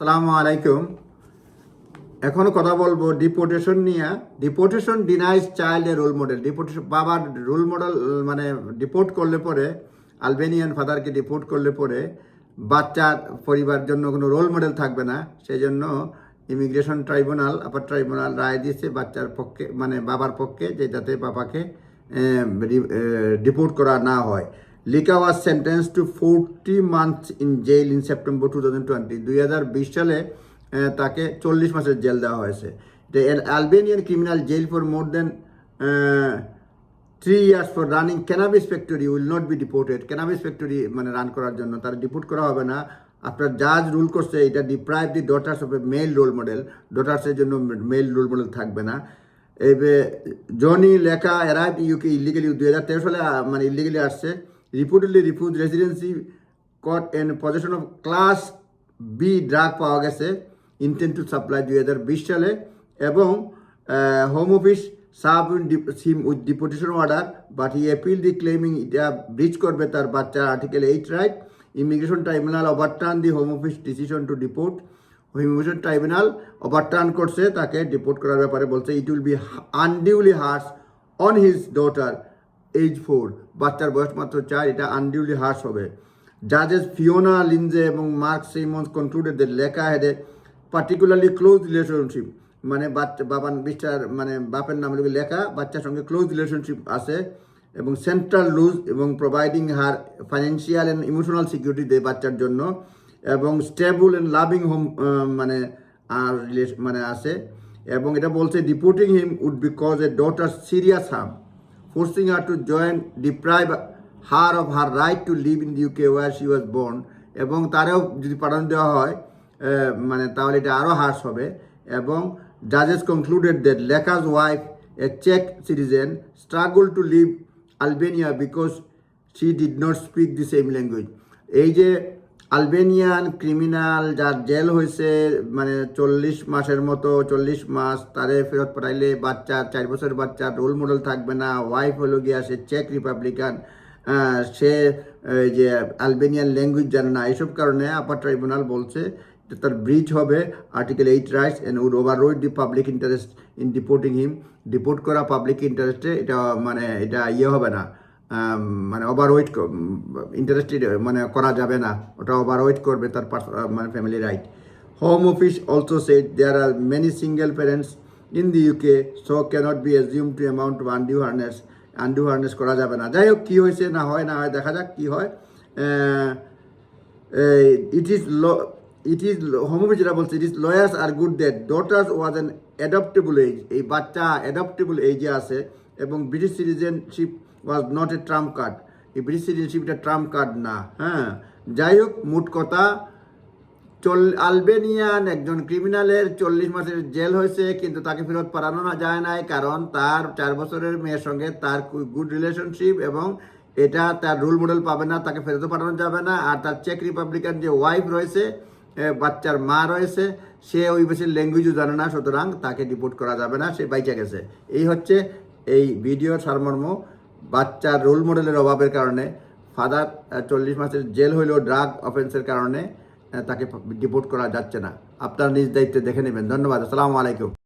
সালামু আলাইকুম। এখন কথা বলব ডিপোর্টেশন নিয়ে। Deportation denies child role model deportation বাবার রোল মডেল মানে ডিপোর্ট করলে পরে আলবেনিয়ান ফাদারকে ডিপোর্ট করলে পরে, বাচ্চার পরিবার জন্য কোনো রোল মডেল থাকবে না। সেই জন্য ইমিগ্রেশন ট্রাইব্যুনাল আপার ট্রাইব্যুনাল রায় দিয়েছে বাচ্চার পক্ষে মানে বাবার পক্ষে, যে যাতে বাবাকে ডিপোর্ট করা না হয়। Lika was sentence to forty months in jail in September two thousand twenty দুই হাজার বিশ সালে তাকে চল্লিশ মাসের জেল দেওয়া হয়েছে। Albanian criminal jail for more than three years for running cannabis factory will not be deported cannabis factory মানে রান করার জন্য তার ডিপোর্ট করা হবে না। আপনার জাজ রুল করছে এটা deprive the daughters of a male role model ডটার্সের জন্য মেল রোল মডেল থাকবে না। এবে জনি লেখা অ্যারাইভ ইউকে ইলিগালি দুই হাজার তেরো সালে মানে ইলিগালি আসছে। Reportedly refuse residency caught and possession of class B drug পাওয়া গেছে ইন্টেন্ট টু সাপ্লাই দুই হাজার বিশ সালে, এবং home office sub SIM with deportation order but he appealed claiming এটা ব্রিজ করবে তার বাচ্চার article eight right immigration tribunal overturn the home office decision to deport immigration tribunal overturn করছে, তাকে ডিপোর্ট করার ব্যাপারে বলছে it will be unduly harsh on his daughter age four বাচ্চার বয়স মাত্র চার, এটা আনডিউলি হার্স হবে। জাজেস ফিওনা লিনজে এবং মার্ক সিমন্স কনক্লুডেড দ্যাট লেখা হেডে পার্টিকুলারলি ক্লোজ রিলেশনশিপ মানে বাচ্চা বাবার বিস্টার মানে বাপের নাম লিখে বাচ্চার সঙ্গে ক্লোজ রিলেশনশিপ আছে এবং সেন্ট্রাল লুজ এবং providing her financial and emotional security দেয় বাচ্চার জন্য এবং স্টেবল অ্যান্ড লাভিং হোম মানে আর মানে আছে। এবং এটা বলছে deporting him would be cause a daughter serious harm forcing her to join, deprive her of her right to live in the UK where she was born. এবং তারেও যদি পাঠানো দেওয়া হয় মানে তাহলে এটা আরও হার্স হবে। এবং জাজেস কনক্লুডেড দ্যাট লেখাস wife a check citizen struggle to live Albania because she did not speak the same language এই যে আলবেনিয়ান ক্রিমিনাল যার জেল হয়েছে মানে চল্লিশ মাসের মতো, চল্লিশ মাস, তারে ফেরত পাঠাইলে বাচ্চা, চার বছরের বাচ্চা রোল মডেল থাকবে না ওয়াইফ হলো গিয়া সে চেক রিপাবলিকান সে যে আলবেনিয়ান ল্যাঙ্গুয়েজ জানে না, এইসব কারণে আপার ট্রাইব্যুনাল বলছে তার ব্রিজ হবে article eight rights and would override the public interest in deporting him deport করা পাবলিক ইন্টারেস্টে এটা মানে এটা ইয়ে হবে না। মানে ওভার ওয়েট ইন্টারেস্টেড মানে করা যাবে না। ওটা ওভার ওয়েট করবে তার মানে family right home office also said there are many single parents in the UK so cannot be assume to amount of undue harshness undue harshness করা যাবে না। যাই হোক, কী হয়েছে, না হয় না হয়, দেখা যাক কী হয়। It is law it is হোমোপি যেটা বলছে it is lawyers are good that daughter's was an adaptable age এই বাচ্চা অ্যাডপ্টেবল এজে আছে এবং British citizenship was not a trump card এই সিটিজেনশিপ এটা ট্রাম্প কার্ড না হ্যাঁ। যাই হোক মোট কথা, চল, আলবেনিয়ান একজন ক্রিমিনালের চল্লিশ মাসের জেল হয়েছে, কিন্তু তাকে ফেরত পাঠানো যায় নাই, কারণ তার চার বছরের মেয়ের সঙ্গে তার গুড রিলেশনশিপ এবং এটা তার রোল মডেল পাবে না, তাকে ফেরত পাঠানো যাবে না। আর তার চেক রিপাবলিকান যে ওয়াইফ রয়েছে বাচ্চার মা রয়েছে, সে ওই বেশি ল্যাঙ্গুয়েজও জানে না, সুতরাং তাকে ডিপোর্ট করা যাবে না, সে বাইচে গেছে। এই হচ্ছে এই ভিডিওর সারমর্ম। বাচ্চার রোল মডেলের অভাবের কারণে ফাদার চল্লিশ মাসের জেল হইলেও ড্রাগ অফেন্সের কারণে তাকে ডিপোর্ট করা যাচ্ছে না। আপনার নিজ দায়িত্বে দেখে নেবেন। ধন্যবাদ। আসসালামু আলাইকুম।